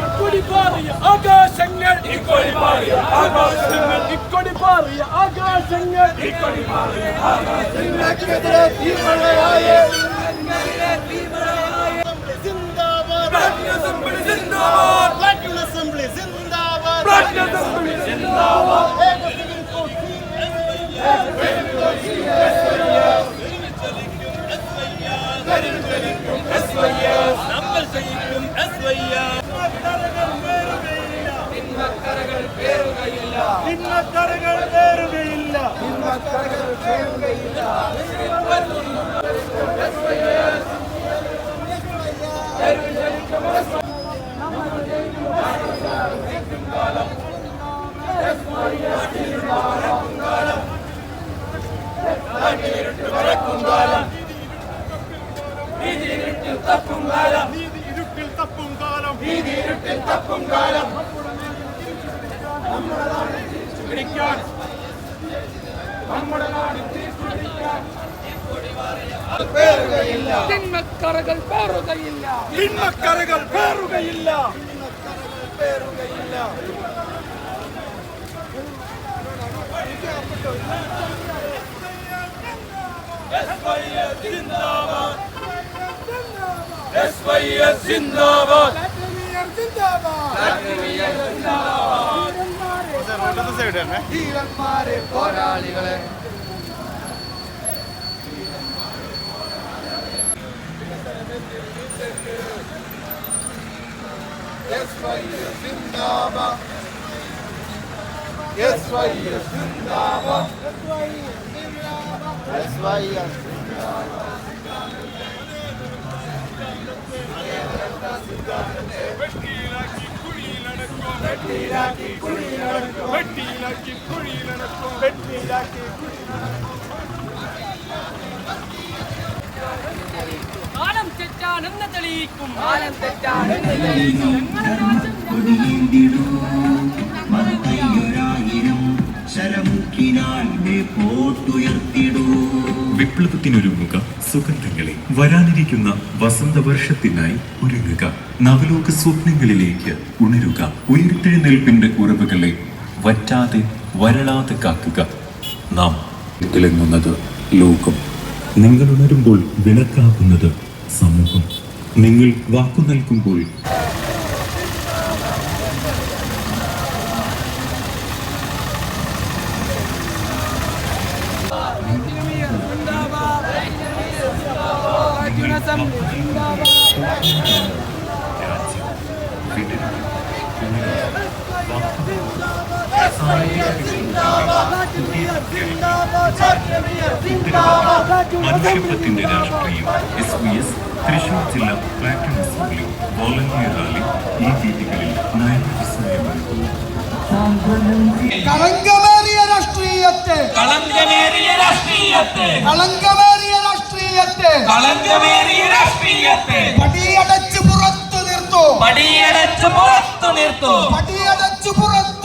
ഇക്കൊടി പാറിയ ആകാശങ്ങൾ ഇക്കൊടി പാറിയ ആകാശങ്ങൾ ഇക്കൊടി പാറിയ ആകാശങ്ങൾ ഇക്കൊടി പാറിയ ആകാശങ്ങൾക്കെതിരെ തീമഴയായ അസംബ്ലി സിന്ദാബാദ് അസംബ്ലി ഇന്നക്കരകൾ പേറുകയില്ല നീതി നമ്മുടെ നാട് തിരിച്ചുപിടിക്കാൻ തിന്മക്കറകൾ പേറുകയില്ല. തിന്മക്കരകൾ പേറുകയില്ല സിന്ദാബാദ് ധീരന്മാരെ പോരാളികളെ. വെട്ടിയിലാക്കി കുഴിയിലടക്കും. വെട്ടിയിലാക്കി കുഴിയിലടക്കും. വെട്ടിയിലാക്കി കുഴിയിലടക്കും. വെട്ടിയിലാക്കി കാലം തെറ്റാണെന്ന് തെളിയിക്കും. കാലം തെറ്റാണെന്ന് തെളിയിക്കും. വിപ്ലവത്തിനൊരുങ്ങുക സുഗന്ധങ്ങളെ വരാനിരിക്കുന്ന വസന്തവർഷത്തിനായി ഒരുങ്ങുക. നവലോക സ്വപ്നങ്ങളിലേക്ക് ഉണരുക. ഉയർത്തെഴുന്നേൽപ്പിന്റെ ഉറവുകളെ വറ്റാതെ വരളാതെ കാക്കുക. നാം തിളങ്ങുന്നത് ലോകം. നിങ്ങൾ ഉണരുമ്പോൾ വിളക്കാകുന്നത് സമൂഹം. നിങ്ങൾ വാക്കു നൽകുമ്പോൾ മനുഷ്യത്വത്തിന്റെ രാഷ്ട്രീയം എസ് വി എസ് തൃശൂർ ജില്ലാ പ്ലാറ്റിനം അസംബ്ലി വോളണ്ടിയർ റാലി ഈ നയവിസ്മയമൊരുക്കുന്നു കളങ്കമേറിയ രാഷ്ട്രീയത്തെ. കളങ്കമേറിയ രാഷ്ട്രീയത്തെ. കളങ്കമേറിയ രാഷ്ട്രീയത്തെ. കളങ്കമേറിയ രാഷ്ട്രീയത്തെ. പടിയടച്ചു പുറത്തു നിർത്തൂ. പടിയടച്ചു പുറത്തു നിർത്തൂ. പടിയടച്ചു പുറത്തു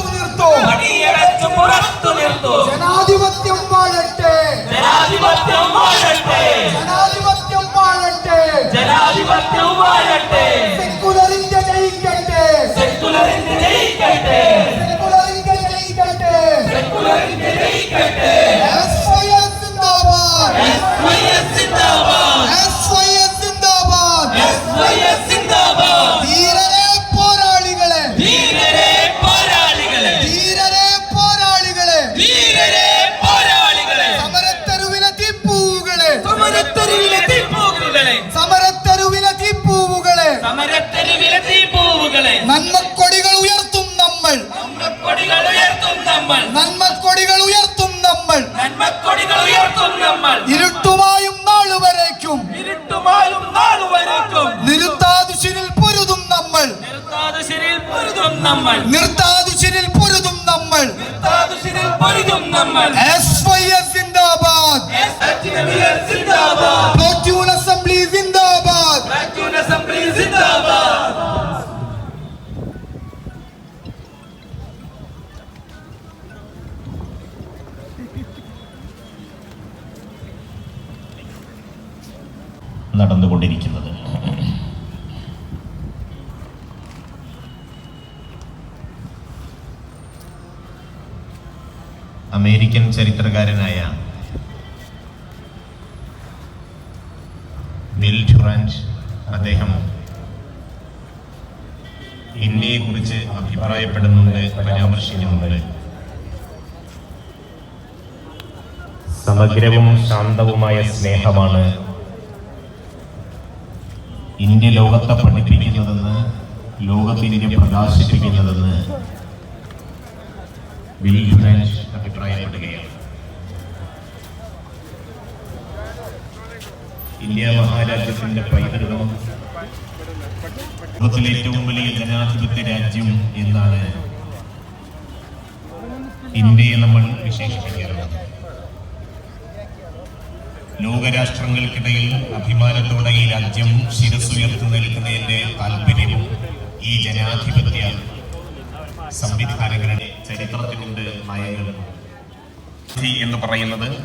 തീപ്പൂവുകളെ പൂവുകളെ. നന്മക്കൊടികൾ ഉയർത്തും നമ്മൾ. കൊടികൾ ഉയർത്തും നമ്മൾ. നന്മക്കൊടികൾ ഉയർത്തും നമ്മൾ. നന്മക്കൊടികൾ ഉയർത്തും നമ്മൾ. ഇരുട്ടുമായും നാളുവരേക്കും ഇരുട്ടുമായും നാളുവരേക്കും നിർത്താതുശിരിൽ പൊരുതും നമ്മൾ. നിർത്താതുശിരിൽ പൊരുതും നമ്മൾ. നിർത്താതുശിരിൽ പൊരുതും നമ്മൾ. നിർത്താതുശിരിൽ പൊരുതും നമ്മൾ. എസ് വൈ എസ് സിന്ദാബാദ് സിന്ദാബാദ് നടന്നുകൊണ്ടിരിക്കുന്നത്. അമേരിക്കൻ ചരിത്രകാരനായ ബിൽ ഡ്യൂറാൻഡ് അദ്ദേഹം ഇന്ത്യയെക്കുറിച്ച് അഭിപ്രായപ്പെടുന്നുണ്ട് പരാമർശിക്കുന്നുണ്ട്. സമഗ്രവും ശാന്തവുമായ സ്നേഹമാണ് ഇന്ത്യ ലോകത്തെ പഠിപ്പിക്കുന്നതെന്ന് ലോകത്ത് ഇന്ത്യ പ്രകാശിപ്പിക്കുന്നതെന്ന് ഇന്ത്യ മഹാരാജ്യത്തിന്റെ പൈതൃകം ലോകത്തിലെ ഏറ്റവും വലിയ ജനാധിപത്യ രാജ്യം എന്നാണ് ഇന്ത്യയെ നമ്മൾ വിശേഷിപ്പിക്കാറുള്ളത് ലോകരാഷ്ട്രങ്ങൾക്കിടയിൽ അഭിമാനത്തോടെ ഈ രാജ്യം ശിരസുയർത്തി നിൽക്കുന്നതിന്റെ താല്പര്യം ഈ ജനാധിപത്യ സംവിധാനങ്ങളുടെ ചരിത്രത്തിനുണ്ട് നയങ്ങളുണ്ട്. എന്ന് പറയുന്നത്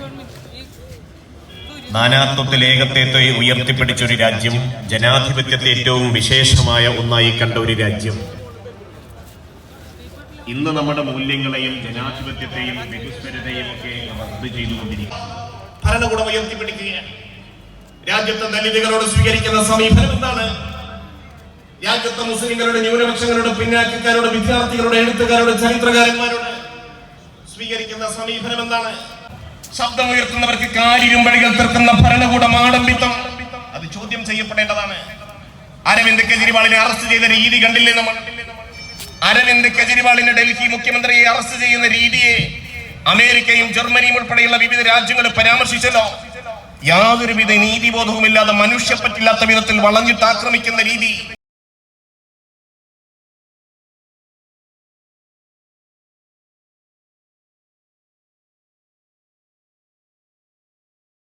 നാനാത്വത്തിൽ ഏകത്വത്തെ ഉയർത്തിപ്പിടിച്ച ഒരു രാജ്യം ജനാധിപത്യത്തെ ഏറ്റവും വിശേഷമായ ഒന്നായി കണ്ട ഒരു രാജ്യം. ഇന്ന് നമ്മുടെ മൂല്യങ്ങളെയും ജനാധിപത്യത്തെയും ബഹുസ്വരതയും ഒക്കെ റദ്ദ് ചെയ്തുകൊണ്ടിരിക്കും ഭരണകൂടം ഉയർത്തിപ്പിടിക്കുകയാണ്. രാജ്യത്തെ ദലിതുകളോട് സ്വീകരിക്കുന്ന സമീപനം എന്താണ്? രാജ്യത്തെ മുസ്ലിങ്ങളുടെ ന്യൂനപക്ഷങ്ങളുടെ പിന്നാക്കക്കാരോട് വിദ്യാർത്ഥികളുടെ എഴുത്തുകാരോട് ചരിത്രകാരന്മാരോട് സ്വീകരിക്കുന്ന സമീപനം എന്താണ്? ശബ്ദം ഉയർത്തുന്നവർക്ക് കാലിരുമ്പഴികൾ തീർക്കുന്ന ഭരണകൂടം ആഡംബിത്തം അത് ചോദ്യം ചെയ്യപ്പെടേണ്ടതാണ്. അരവിന്ദ് കെജ്രിവാളിനെ അറസ്റ്റ് ചെയ്ത രീതി കണ്ടില്ലേ നമ്മൾ? അരവിന്ദ് കെജ്രിവാളിനെ ഡൽഹി മുഖ്യമന്ത്രിയെ അറസ്റ്റ് ചെയ്യുന്ന രീതിയെ അമേരിക്കയും ജർമ്മനിയും ഉൾപ്പെടെയുള്ള വിവിധ രാജ്യങ്ങൾ പരാമർശിച്ചല്ലോ. യാതൊരുവിധ നീതിബോധവുമില്ലാതെ മനുഷ്യപ്പറ്റില്ലാത്ത വിധത്തിൽ വളഞ്ഞിട്ട് ആക്രമിക്കുന്ന രീതി.